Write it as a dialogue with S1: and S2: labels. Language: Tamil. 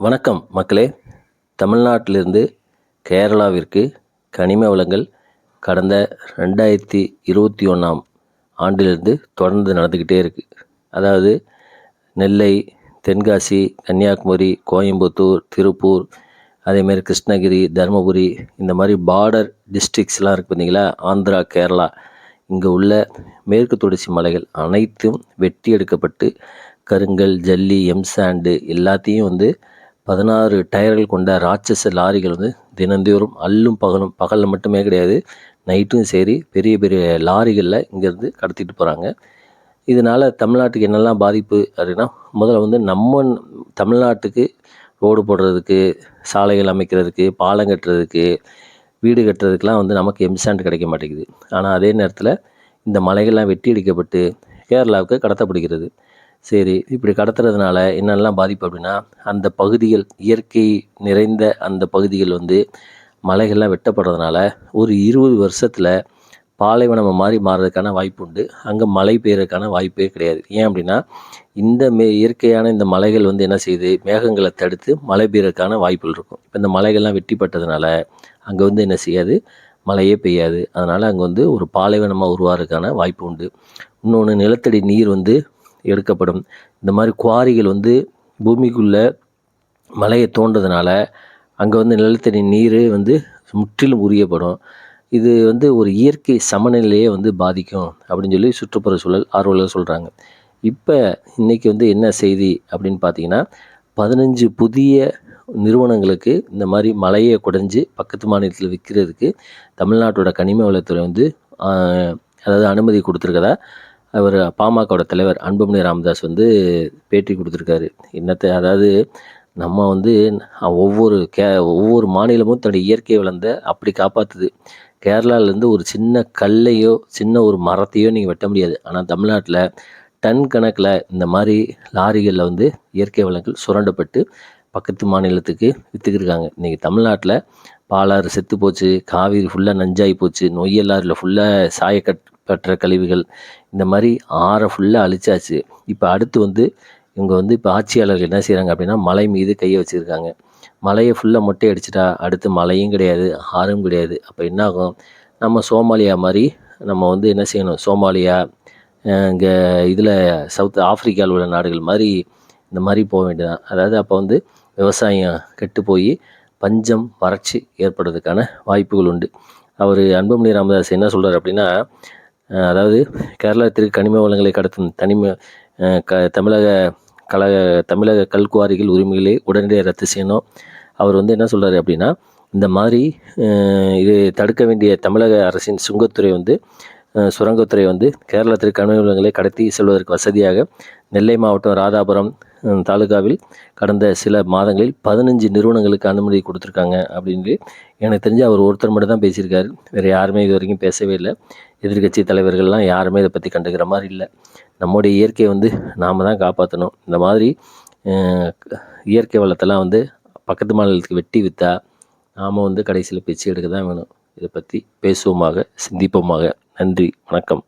S1: வணக்கம் மக்களே. தமிழ்நாட்டிலிருந்து கேரளாவிற்கு கனிம வளங்கள் கடந்த ரெண்டாயிரத்தி இருபத்தி ஒன்றாம் ஆண்டிலிருந்து தொடர்ந்து நடந்துக்கிட்டே இருக்குது அதாவது நெல்லை தென்காசி கன்னியாகுமரி கோயம்புத்தூர் திருப்பூர் அதேமாரி கிருஷ்ணகிரி தருமபுரி இந்த மாதிரி பார்டர் டிஸ்ட்ரிக்ஸ்லாம் இருக்குது பார்த்தீங்களா ஆந்திரா கேரளா. இங்கே உள்ள மேற்கு தொடர்ச்சி மலைகள் அனைத்தும் வெட்டி எடுக்கப்பட்டு கருங்கல் ஜல்லி எம்சாண்டு எல்லாத்தையும் வந்து பதினாறு டயர்கள் கொண்ட ராட்சச லாரிகள் வந்து தினந்தோறும் அல்லும் பகலும் பகலில் மட்டுமே கிடையாது நைட்டும் சரி பெரிய பெரிய லாரிகளில் இங்கேருந்து கடத்திட்டு போகிறாங்க இதனால் தமிழ்நாட்டுக்கு என்னெல்லாம் பாதிப்பு அப்படின்னா முதல்ல வந்து நம்ம தமிழ்நாட்டுக்கு ரோடு போடுறதுக்கு சாலைகள் அமைக்கிறதுக்கு பாலம் கட்டுறதுக்கு வீடு கட்டுறதுக்கெலாம் வந்து நமக்கு எம்சாண்ட் கிடைக்க மாட்டேங்குது. ஆனால் அதே நேரத்தில் இந்த மலைகள்லாம் வெட்டி அடிக்கப்பட்டு கேரளாவுக்கு கடத்தப்படுகிறது. சரி இப்படி கடத்துறதுனால என்னெல்லாம் பாதிப்பு அப்படின்னா அந்த பகுதிகள் இயற்கை நிறைந்த அந்த பகுதிகள் வந்து மலைகள்லாம் வெட்டப்படுறதுனால ஒரு இருபது வருஷத்தில் பாலைவனம் மாதிரி மாறுறதுக்கான வாய்ப்பு உண்டு. அங்கே மழை பெய்யறதுக்கான வாய்ப்பே கிடையாது. ஏன் அப்படின்னா இந்த மே இயற்கையான இந்த மலைகள் வந்து என்ன செய்யுது மேகங்களை தடுத்து மழை பெய்யறதுக்கான வாய்ப்புகள் இருக்கும். இப்போ இந்த மலைகள்லாம் வெட்டிப்பட்டதுனால அங்கே வந்து என்ன செய்யாது? மழையே பெய்யாது. அதனால் அங்கே வந்து ஒரு பாலைவனமாக உருவாகிறதுக்கான வாய்ப்பு உண்டு. இன்னொன்று நிலத்தடி நீர் வந்து எடுக்கப்படும். இந்த மாதிரி குவாரிகள் வந்து பூமிக்குள்ளே மலையை தோன்றதுனால அங்கே வந்து நிலத்தடி நீர் வந்து முற்றிலும் உரியப்படும். இது வந்து ஒரு இயற்கை சமநிலையை வந்து பாதிக்கும் அப்படின்னு சொல்லி சுற்றுப்புற சூழல் ஆர்வலர் சொல்கிறாங்க இப்போ இன்றைக்கி வந்து என்ன செய்தி அப்படின்னு பார்த்தீங்கன்னா பதினஞ்சு புதிய நிறுவனங்களுக்கு இந்த மாதிரி மலையை குடைஞ்சி பக்கத்து மாநிலத்தில் விற்கிறதுக்கு தமிழ்நாட்டோட கனிம வளத்துறை வந்து அதாவது அனுமதி கொடுத்துருக்கதா? அவர் பாமகவோட தலைவர் அன்புமணி ராமதாஸ் வந்து பேட்டி கொடுத்துருக்காரு. என்னத்தை அதாவது நம்ம வந்து ஒவ்வொரு கே ஒவ்வொரு மாநிலமும் தன்னுடைய இயற்கை வளர்ந்த அப்படி காப்பாற்றுது கேரளாவிலேருந்து ஒரு சின்ன கல்லையோ சின்ன ஒரு மரத்தையோ நீங்கள் வெட்ட முடியாது. ஆனால் தமிழ்நாட்டில் டன் கணக்கில் இந்த மாதிரி லாரிகளில் வந்து இயற்கை வளங்கள் சுரண்டப்பட்டு பக்கத்து மாநிலத்துக்கு விற்றுக்கிருக்காங்க இன்றைக்கி தமிழ்நாட்டில் பாலாறு செத்து போச்சு காவிரி ஃபுல்லாக நஞ்சாகி போச்சு நொய்யலாறில் ஃபுல்லாக சாயக்கட் பெற்ற கழிவுகள் இந்த மாதிரி ஆறை ஃபுல்லாக அழிச்சாச்சு. இப்போ அடுத்து வந்து இவங்க வந்து இப்போ ஆட்சியாளர்கள் என்ன செய்கிறாங்க அப்படின்னா மலை மீது கையை வச்சுருக்காங்க. மலையை ஃபுல்லாக மொட்டை அடிச்சிட்டா அடுத்து மலையும் கிடையாது ஆறும் கிடையாது. அப்போ என்னாகும்? நம்ம சோமாலியா மாதிரி நம்ம வந்து என்ன செய்யணும்? சோமாலியா இங்கே இதில் சவுத் ஆஃப்ரிக்காவில் உள்ள நாடுகள் மாதிரி இந்த மாதிரி போக வேண்டியதான் அதாவது அப்போ வந்து விவசாயம் கெட்டு போய் பஞ்சம் வறட்சி ஏற்படுறதுக்கான வாய்ப்புகள் உண்டு. அவர் அன்புமணி ராமதாஸ் என்ன சொல்கிறார் அப்படின்னா அதாவது கேரளத்திற்கு கனிம வளங்களை கடத்தும் தனிம க தமிழக கழக தமிழக கல்குவாரிகள் உரிமைகளை உடனடியாக ரத்து செய்யணும். அவர் வந்து என்ன சொல்கிறாரு அப்படின்னா இந்த மாதிரி இது தடுக்க வேண்டிய தமிழக அரசின் சுங்கத்துறை வந்து சுரங்கத்துறை வந்து கேரளத்திற்கு கனிம கடத்தி செல்வதற்கு வசதியாக நெல்லை மாவட்டம் ராதாபுரம் தாலுகாவில் கடந்த சில மாதங்களில் பதினஞ்சு நிறுவனங்களுக்கு அனுமதி கொடுத்துருக்காங்க அப்படின்னு எனக்கு தெரிஞ்சு அவர் ஒருத்தர் மட்டும் தான் பேசியிருக்காரு. வேறு யாருமே இது வரைக்கும் பேசவே இல்லை. எதிர்கட்சி தலைவர்கள்லாம் யாருமே இதை பற்றி கண்டுக்கிற மாதிரி இல்லை. நம்முடைய இயற்கையை வந்து நாம் தான் காப்பாற்றணும் இந்த மாதிரி இயற்கை வளத்தெல்லாம் வந்து பக்கத்து மாநிலத்துக்கு வெட்டி விற்றா நாம் வந்து கடைசியில் பிச்சு எடுக்க தான் வேணும். இதை பற்றி பேசுவோமாக சிந்திப்போமாக. நன்றி வணக்கம்.